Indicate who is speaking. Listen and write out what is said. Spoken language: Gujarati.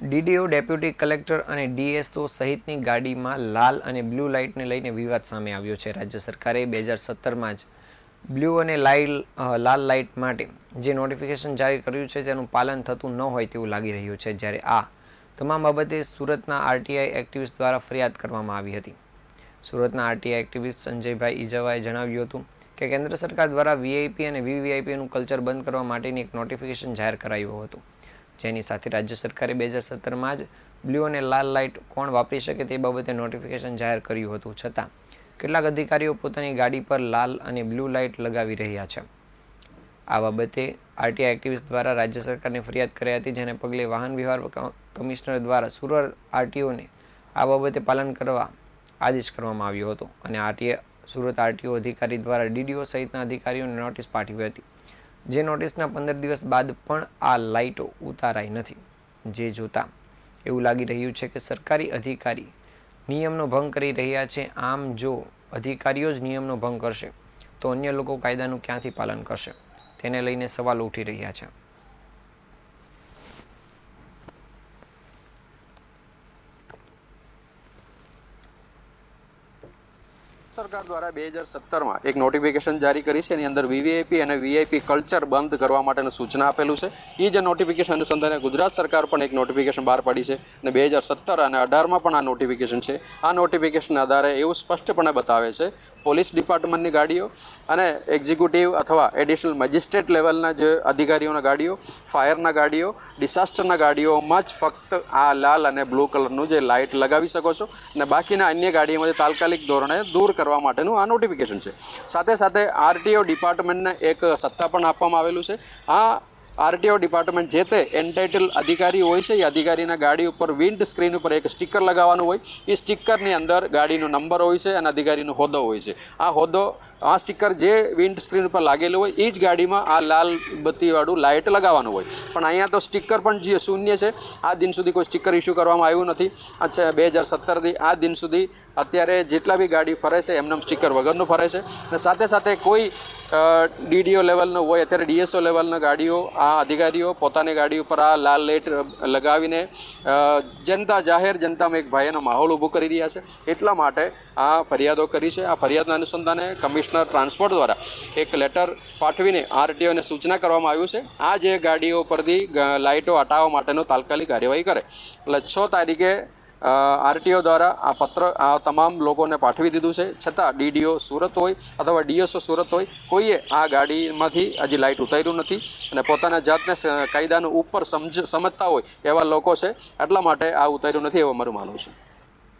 Speaker 1: ડીડીઓ ડેપ્યુટી કલેક્ટર અને ડીએસઓ સહિતની ગાડીમાં લાલ અને બ્લુ લાઇટને લઈને વિવાદ સામે આવ્યો છે. રાજ્ય સરકારે બે હજાર સત્તરમાં જ બ્લુ અને લાઇલ લાલ લાઇટ માટે જે નોટિફિકેશન જારી કર્યું છે તેનું પાલન થતું ન હોય તેવું લાગી રહ્યું છે, જ્યારે આ તમામ બાબતે સુરતના આરટીઆઈ એક્ટિવિસ્ટ દ્વારા ફરિયાદ કરવામાં આવી હતી. સુરતના આરટીઆઈ એક્ટિવિસ્ટ સંજયભાઈ ઇજાવાએ જણાવ્યું હતું કે કેન્દ્ર સરકાર દ્વારા વીઆઈપી અને વીવીઆઈપીનું કલ્ચર બંધ કરવા માટેની એક નોટિફિકેશન જાહેર કરાયું હતું. જેની સાથે રાજ્ય સરકારે બે હજાર સત્તરમાં જ બ્લુ અને લાલ લાઇટ કોણ વાપરી શકે તે બાબતે નોટિફિકેશન જાહેર કર્યું હતું. છતાં, કેટલાક અધિકારીઓ પોતાની ગાડી પર લાલ અને બ્લુ લાઇટ લગાવી રહ્યા છે. આ બાબતે આરટીઆઈ એક્ટિવિસ્ટ દ્વારા રાજ્ય સરકારને ફરિયાદ કરી હતી, જેને પગલે વાહન વ્યવહાર કમિશનર દ્વારા સુરત આરટીઓને આ બાબતે પાલન કરવા આદેશ કરવામાં આવ્યો હતો. અને આરટીએ સુરત આરટીઓ અધિકારી દ્વારા ડીડીઓ સહિતના અધિકારીઓને નોટિસ પાઠવી હતી. જે નોટિસના પંદર દિવસ બાદ પણ આ લાઇટો ઉતારાઈ નથી. જે જોતા એવું લાગી રહ્યું છે કે સરકારી અધિકારી નિયમનો ભંગ કરી રહ્યા છે. આમ જો અધિકારીઓ જ નિયમનો ભંગ કરશે, તો અન્ય લોકો કાયદાનું ક્યાંથી પાલન કરશે? તેને લઈને સવાલ ઉઠી રહ્યા છે.
Speaker 2: સરકાર દ્વારા બે હજાર સત્તરમાં એક નોટિફિકેશન જારી કરી છે. એની અંદર વીવીઆઈપી અને વીઆઈપી કલ્ચર બંધ કરવા માટેનું સૂચના આપેલું છે. એ જે નોટિફિકેશન અનુસંધાને ગુજરાત સરકાર પણ એક નોટિફિકેશન બહાર પાડી છે અને બે હજાર સત્તર અને અઢારમાં પણ આ નોટિફિકેશન છે. આ નોટિફિકેશન આધારે એવું સ્પષ્ટપણે બતાવે છે, પોલીસ ડિપાર્ટમેન્ટની ગાડીઓ અને એક્ઝિક્યુટિવ અથવા એડિશનલ મેજિસ્ટ્રેટ લેવલના જે અધિકારીઓના ગાડીઓ, ફાયરના ગાડીઓ ડિઝાસ્ટરના ગાડીઓમાં જ ફક્ત આ લાલ અને બ્લુ કલરનું જે લાઇટ લગાવી શકો છો. અને બાકીના અન્ય ગાડીઓમાંથી તાત્કાલિક ધોરણે દૂર કરવા માટેનું આ નોટિફિકેશન છે. સાથે સાથે આરટીઓ ડિપાર્ટમેન્ટને એક સત્તા પણ આપવામાં આવેલું છે. આ આરટીઓ ડિપાર્ટમેન્ટ જે તે એન્ટાઇટલ અધિકારી હોય છે, એ અધિકારીના ગાડી ઉપર વિન્ડ સ્ક્રીન ઉપર એક સ્ટીકર લગાવવાનું હોય. એ સ્ટીકરની અંદર ગાડીનો નંબર હોય છે અને અધિકારીનો હોદ્દો હોય છે. આ હોદ્દો, આ સ્ટીકર જે વિન્ડ સ્ક્રીન ઉપર લાગેલું હોય, એ જ ગાડીમાં આ લાલ બત્તીવાળું લાઇટ લગાવવાનું હોય. પણ અહીંયા તો સ્ટીકર પણ જે શૂન્ય છે. આ દિન સુધી કોઈ સ્ટીકર ઇસ્યુ કરવામાં આવ્યું નથી. અચ્છા, બે હજાર સત્તરથી આ દિન સુધી અત્યારે જેટલા બી ગાડી ફરે છે એમને સ્ટીકર વગરનું ફરે છે. અને સાથે સાથે કોઈ ડીડીઓ લેવલનો હોય, અત્યારે ડીએસઓ લેવલના ગાડીઓ, આ અધિકારીઓ પોતાની ગાડી ઉપર આ લાલ લેટ લગાવીને જનતા જાહેર જનતામાં એક ભયનો માહોલ ઊભો કરી રહ્યા છે. એટલા માટે આ ફરિયાદો કરી છે. આ ફરિયાદના અનુસંધાને કમિશનર ટ્રાન્સપોર્ટ દ્વારા એક લેટર પાઠવીને આરટીઓને સૂચના કરવામાં આવ્યું છે. આ જે ગાડીઓ પરથી લાઇટો હટાવવા માટેનો તાત્કાલિક કાર્યવાહી કરે. એટલે છ તારીખે આરટીઓ દ્વારા આ પત્ર આ તમામ લોકોને પાઠવી દીધું છે. છતાં ડીડીઓ સુરત હોય અથવા ડીએસઓ સુરત હોય, કોઈએ આ ગાડીમાંથી હજી લાઇટ ઉતાર્યું નથી અને પોતાના જાતને કાયદાનું ઉપર સમજ, સમજતા હોય એવા લોકો છે, એટલા માટે આ ઉતાર્યું નથી એવું મારું માનવું છે.